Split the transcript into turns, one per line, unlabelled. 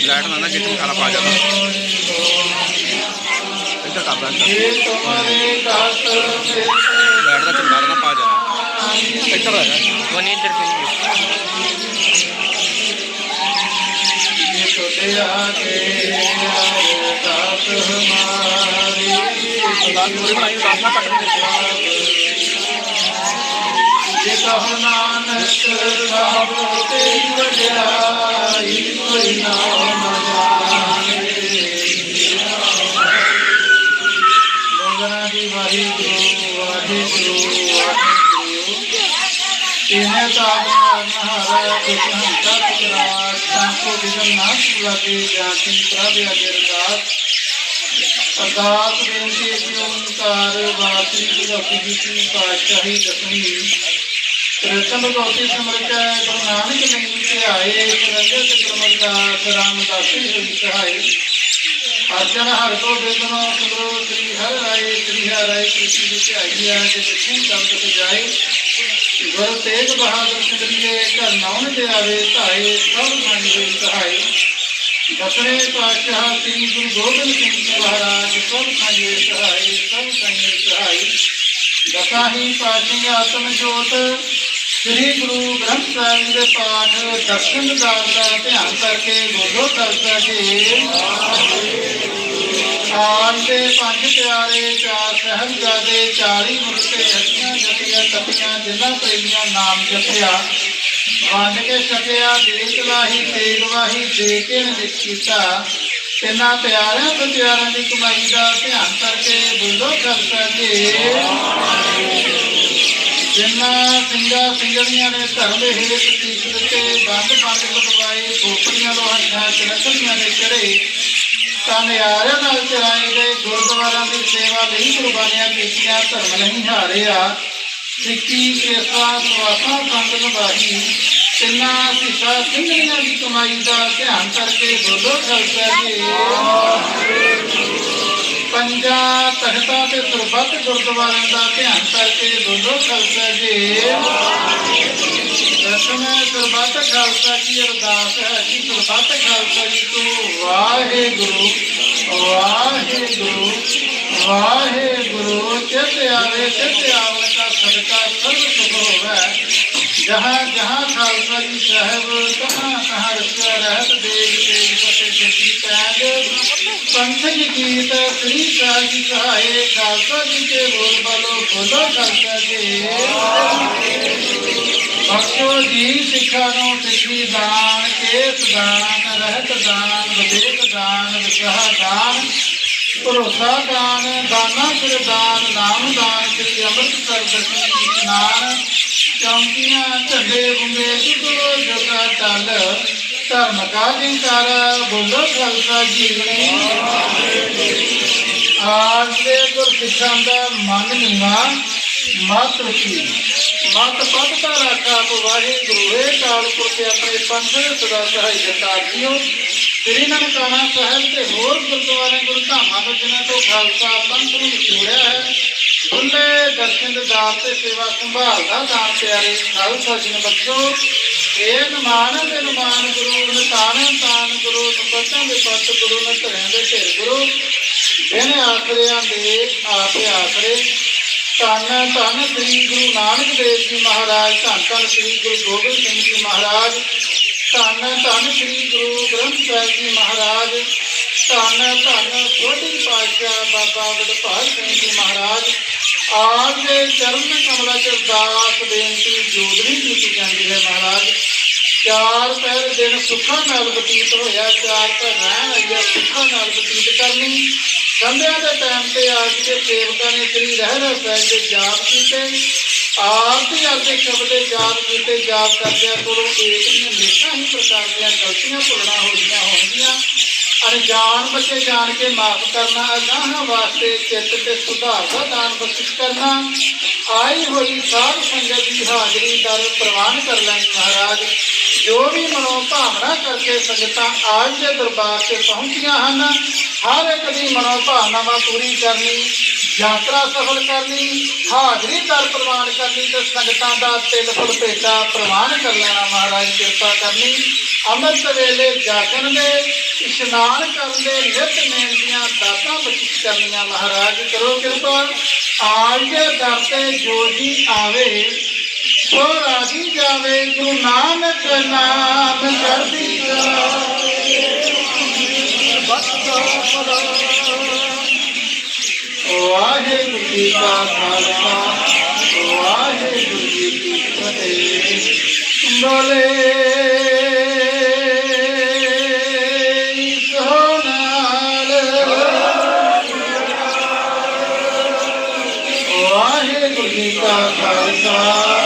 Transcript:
Light ਨਾ ਨਾ ਜਿੱਥੇ ਖਾਣਾ ਪਾ ਜਾਂਦਾ ਇੱਧਰ ਕਰ ਦਾਂ ਲਾਈਟ ਦਾ ਚਮੜਾ ਨਾ ਪਾ ਜਾਣਾ ਇੱਧਰ ਆ ਜਾ।
ਵਨੀ ਇੱਧਰ ਫਿਰ
ਸਰਦਾਰ ਜੀ ਬਣਾਈ ਦਾਸ ਨਾ ਕੱਟ ਦੇ
ਜੇ ਕਹੋ ਨਾਨਕ ਸਭ ਤੇਰੀ ਵਡਿਆਈ ਕੋਈ ਨਾਮ ਨਾ ਜਾਣੇ ਗੰਗਨਾ ਦੀ ਵਾਹਿਗੁਰੂ ਵਾਹਿਗੁਰੂ ਵਾਹਿਗੁਰੂ ਇਹਨੇ ਤਾਪ ਨਹਾਰਾ ਕੁਸਹੰਤਾ ਕੁਰਾਤ ਸੰਕੋ ਵਿਗਨ ਨਾਸ ਲਾਗੇ ਜਾਤੀ ਪ੍ਰਭ ਅਗਰਦਾਸ ਅਰਦਾਸ ਬੇਨਤੀ ਹੈ ਕਿ ਓੰਕਾਰ ਵਾਸੀ ਭਗਵਤੀ ਜੀ ਕੀ ਪਾਤਸ਼ਾਹੀ ਦਸਵੀਂ ਰਤਨ ਭਗਵਤੀ ਸਮਰਚਾ ਗੁਰੂ ਨਾਨਕ ਨਹੀਂ ਧਿਆਏ ਸਰੰਗਤ ਗੁਰਮਦਾਸ ਰਾਮਦਾਸੀ ਹੋਈ ਸਹਾਈ ਅਰਜਨ ਹਰ ਕੋ ਬੇਦਨੋ ਸੁੰਦਰੋ ਸ੍ਰੀ ਹਰਿ ਰਾਏ, ਸ੍ਰੀ ਹਰਿ ਰਾਏ ਕ੍ਰਿਸ਼ਨ ਜੀ ਧਿਆਈ ਆ ਜੇ ਦক্ষਿਣ ਚੰਦ ਸਜਾਏ ਗੁਰ ਤੇਗ ਬਹਾਦਰ ਸਿੰਗਰੀਏ ਘਰ ਨਾਉਣ ਦੇ ਆਵੇ, ਧਾਏ ਸਭ ਮੰਨ ਹੋਈ ਸਹਾਈ ਦਸਵੇਂ ਪਾਤਸ਼ਾਹ ਸ੍ਰੀ ਗੁਰੂ ਗੋਬਿੰਦ ਸਿੰਘ ਜੀ ਮਹਾਰਾਜ ਸਭ ਸੰਗੇ ਸਹਾਈ ਸਭ ਸੰਗੇ ਸਹਾਈ ਦਸਾਹੀ ਪਾਤਸ਼ਾਹ ਆਤਮ ਜੋਤ ਸ੍ਰੀ ਗੁਰੂ ਗ੍ਰੰਥ ਸਾਹਿਬ ਦੇ ਪਾਠ ਦਰਸ਼ਨ ਦਾਸ ਦਾ ਧਿਆਨ ਕਰਕੇ ਬੋਲੋ ਕਰਤਾ ਜੀ ਆਨ ਦੇ ਪੰਜ ਪਿਆਰੇ ਚਾਰ ਸਹਿਬਜ਼ਾਦੇ 40 ਮੁਕਤੇ ਹੱਥੀਆਂ ਜਪੀਆਂ ਤਪੀਆਂ ਜਿਨ੍ਹਾਂ ਪ੍ਰੇਮੀਆਂ ਨਾਮ ਜਪਿਆ। ਵੰਡ ਕੇ ਛਕਿਆ, ਦੇਖ ਲਾਹੀ, ਤੇਗ ਵਾਹੀ, ਦੇ ਕੇ ਨਿਤ ਤਿੰਨਾਂ ਪਿਆਰਿਆਂ ਤੋਂ ਪਿਆਰਾਂ ਦੀ ਕਮਾਈ ਦਾ ਧਿਆਨ ਕਰਕੇ ਬੋਲੋ ਕਰਤਾ ਜੀ ਜਿਨ੍ਹਾਂ ਸਿੰਘਾਂ ਸਿੰਘਣੀਆਂ ਨੇ ਧਰਮ ਦੇ ਹੇਤ ਤੀਸ ਦਿੱਤੇ, ਬੰਦ ਬੰਦ ਕਟਵਾਏ ਖੋਪੜੀਆਂ ਲੋਹਾਂ ਚਰਖੜੀਆਂ ਦੇ ਚੜੇ, ਤਾਂ ਨਿਆਰਿਆਂ ਨਾਲ ਚਲਾਏ ਗਏ ਗੁਰਦੁਆਰਾਂ ਦੀ ਸੇਵਾ ਲਈ ਕੁਰਬਾਨੀਆਂ ਕੀਤੀਆਂ, ਧਰਮ ਨਹੀਂ ਹਾਰਿਆ। ਸਿੱਖੀ ਕੇਸਾ ਸਵਾਸਾਂ ਸੰਗ ਨਿਭਾਈ, ਤਿੰਨਾਂ ਸਿੱਖਾਂ ਸਿੰਘਣੀਆਂ ਦੀ ਕਮਾਈ ਦਾ ਧਿਆਨ ਕਰਕੇ ਬੋਲੋ ਖਾਲਸਾ ਜੀ ਪੰਜਾਂ ਤਖਤਾਂ ਤੇ ਸਰਬੱਤ ਗੁਰਦੁਆਰਿਆਂ ਦਾ ਧਿਆਨ ਕਰਕੇ ਬੋਲੋ ਖਾਲਸਾ ਜੀ। ਦਸਵੇਂ ਸਰਬੱਤ ਖਾਲਸਾ ਕੀ ਅਰਦਾਸ ਹੈ ਕਿ ਸਰਬੱਤ ਖਾਲਸਾ ਜੀ ਤੋਂ ਵਾਹਿਗੁਰੂ ਵਾਹਿਗੁਰੂ ਵਾਹਿਗੁਰੂ ਚਿਤ ਆਵੇ ਚਿਤ ਆਵਣ ਦਾ ਸਦਕਾ ਸਰਬ ਸੁਖ ਹੋਵੇ। ਜਹਾਂ ਜਹਾਂ ਖਾਲਸਾ ਜੀ ਸਾਹਿਬ, ਤਹਾਂ ਤਹਾਂ ਰਸਿਆ ਰਹਿਤ ਦੇ ਤੇਗ ਫਤਿਹ ਜਤੀ ਪੈਜ ਪੰਥਕ ਗੀਤ, ਸ੍ਰੀ ਸਾਹਿਬ ਜੀ ਸਹਾਏ, ਖਾਲਸਾ ਜੀ ਕੇ ਬੋਲ ਬਾਲੋ ਬੋਲੋ ਖਾਲਸਾ ਜੀ। ਬਖਸ਼ੋ ਜੀ, ਸਿੱਖਾਂ ਨੂੰ ਸਿੱਖੀ ਦਾਨ, ਕੇਸ ਦਾਨ, ਰਹਿਤ ਦਾਨ, ਵਿਵੇਕ ਦਾਨ ਵਿਚਾਰ ਦਾਨ, ਭਰੋਸਾ ਦਾਨ, ਦਾਨਾ ਸਿਰ ਦਾਨ, ਨਾਮ ਦਾਨ, ਸ੍ਰੀ ਅੰਮ੍ਰਿਤਸਰ ਦਰਸ਼ਨ ਇਸ਼ਨਾਨ ਚੌਂਕੀਆਂ, ਝੰਡੇ ਬੁੰਗੇ ਤੁਗੋ ਜਗਾ ਟਲ ਧਰਮ ਕਾ ਜਿੰਕਾਰ ਬੋਲੋ ਖਾਲਸਾ ਜੀ। ਆਜ ਦੇ ਗੁਰ ਸਿੱਖਾਂ ਦਾ ਮਨ ਨੀਵਾ ਮਤ ਰਖੀ ਮਤ ਪਦ ਦਾ ਰਾਖਾ ਵਾਹਿਗੁਰੂ। ਗੁਰੂ ਕਾਲਪੁਰ ਤੇ ਆਪਣੇ ਪੰਥ ਦੇ ਸਦਾ ਸਹਾਈ ਜਤਾਰ ਸ੍ਰੀ ਨਨਕਾਣਾ ਸਾਹਿਬ ਤੇ ਹੋਰ ਗੁਰਦੁਆਰੇ ਗੁਰੂ ਧਾਮਾਂ ਤੋਂ ਜਿਨ੍ਹਾਂ ਤੋਂ ਖਾਲਸਾ ਪੰਥ ਨੂੰ ਜੋੜਿਆ ਹੈ ਖੁੱਲੇ ਦਰਸ਼ਨ ਦੇ ਦਾਰ ਤੇ ਸੇਵਾ ਸੰਭਾਲ ਦਾ ਦਾਨ ਪਿਆਰੇ ਖਾਲਸਾ ਜੀ ਨੂੰ ਬਖਸ਼ੋ। ਇਹ ਨਮਾਨ ਦੇ ਨਮਾਨ ਗੁਰੂ ਨਤਾਨ ਤਾਨ ਗੁਰੂ ਨਪਤਾਂ ਦੇ ਪੱਤ ਗੁਰੂ ਨਤਰਿਆਂ ਦੇ ਢੇਰ ਗੁਰੂ। ਦਿਨ ਆਸਰਿਆਂ ਦੇ ਆਪੇ ਆਸਰੇ ਧੰਨ ਧੰਨ ਸ੍ਰੀ ਗੁਰੂ ਨਾਨਕ ਦੇਵ ਜੀ ਮਹਾਰਾਜ, ਧੰਨ ਧੰਨ ਸ੍ਰੀ ਗੁਰੂ ਗੋਬਿੰਦ ਸਿੰਘ ਜੀ ਮਹਾਰਾਜ। ਧੰਨ ਧੰਨ ਸ੍ਰੀ ਗੁਰੂ ਗ੍ਰੰਥ ਸਾਹਿਬ ਜੀ ਮਹਾਰਾਜ। ਧੰਨ ਧੰਨ ਸੋਢੀ ਪਾਤਸ਼ਾਹ ਬਾਬਾ ਗੁਰਪਾਲ ਸਿੰਘ ਜੀ ਮਹਾਰਾਜ। ਆਪ ਦੇ ਚਰਨ ਕਮਲਾ ਚ ਅਰਦਾਸ ਬੇਨਤੀ ਜੋਦਰੀ ਕੀਤੀ ਜਾਂਦੀ ਹੈ ਮਹਾਰਾਜ ਚਾਰ ਪਹਿਰ ਦਿਨ ਸੁੱਖਾਂ ਨਾਲ ਬਤੀਤ ਹੋਇਆ, ਚਾਰ ਪਹਿਰ ਰਹਿਣ ਆਈਆ ਸੁੱਖਾਂ ਨਾਲ ਬਤੀਤ ਕਰਨੀ। ਸੰਧਿਆ ਦੇ ਟਾਈਮ ਤੇ ਆ ਕੇ ਸੇਵਕਾਂ ਨੇ ਸ੍ਰੀ ਰਹਿ ਰਹਿ ਸਾਹਿਬ ਦੇ ਜਾਪ ਕੀਤੇ। ਆਪ ਹੀ ਆਪਦੇ ਸ਼ਬਦ ਦੇ ਜਾਪ ਕੀਤੇ ਜਾਪ ਕਰਦਿਆਂ ਕੋਲੋਂ ਏਕ ਨੇ ਹਮੇਸ਼ਾ ਹੀ ਪ੍ਰਕਾਰ ਦੀਆਂ ਗਲਤੀਆਂ ਭੁੱਲਣਾ ਹੋਈਆਂ ਹੋਣਗੀਆਂ। ਅਣਜਾਣ ਬੱਚੇ ਜਾਣ ਕੇ ਮਾਫ ਕਰਨਾ, ਅਗਾਹਾਂ ਵਾਸਤੇ ਚਿੱਤ ਤੇ ਸੁਧਾਰ ਦਾ ਦਾਨ ਬਖਸ਼ਿਸ਼ ਕਰਨਾ। ਆਈ ਹੋਈ ਸਾਧ ਸੰਗਤ ਦੀ ਹਾਜ਼ਰੀ ਦਰ ਪ੍ਰਵਾਨ ਕਰ ਲੈਣੀ ਮਹਾਰਾਜ। ਜੋ ਵੀ ਮਨੋ ਭਾਵਨਾ ਕਰਕੇ ਸੰਗਤਾਂ ਆਜ ਦੇ ਦਰਬਾਰ ਤੇ ਪਹੁੰਚੀਆਂ ਹਨ, ਹਰ ਇੱਕ ਦੀ ਮਨੋ ਭਾਵਨਾਵਾਂ ਪੂਰੀ ਕਰਨੀ, ਯਾਤਰਾ ਸਫਲ ਕਰਨੀ, ਹਾਜ਼ਰੀ ਦਰ ਪ੍ਰਵਾਨ ਕਰਨੀ ਤੇ ਸੰਗਤਾਂ ਦਾ ਤਿਲ ਫੁੱਲ ਭੇਟਾ ਪ੍ਰਵਾਨ ਕਰ ਲੈਣਾ ਮਹਾਰਾਜ ਕਿਰਪਾ ਕਰਨੀ, ਅੰਮ੍ਰਿਤ ਵੇਲੇ ਜਾਗਣ ਦੇ, ਇਸ਼ਨਾਨ ਕਰਨ ਦੇ ਨਿਤ ਨੇਮ ਦੀਆਂ ਦਾਤਾਂ ਬਖਸ਼ਿਸ਼ ਕਰਨੀਆਂ ਮਹਾਰਾਜ ਕਰੋ ਕਿਰਪਾ, ਆਜ ਦੇ ਦਰ ਤੇ ਜੋ ਜੀ ਆਵੇ ਸੋ ਰਾਜੀ ਜਾਵੇ, ਗੁਰੂ ਨਾਨਕ ਨਾਮ ਚੜ੍ਹਦੀ ਕਲਾ ਵਾਹਿਗੁਰੂ ਜੀ ਕਾ ਖਾਲਸਾ, ਵਾਹਿਗੁਰੂ ਜੀ ਕੀ ਫਤਿਹ। ਬੋਲੇ ਸੋਨਾਲ ਵਾਹਿਗੁਰੂ ਜੀ ਕਾ ਖਾਲਸਾ।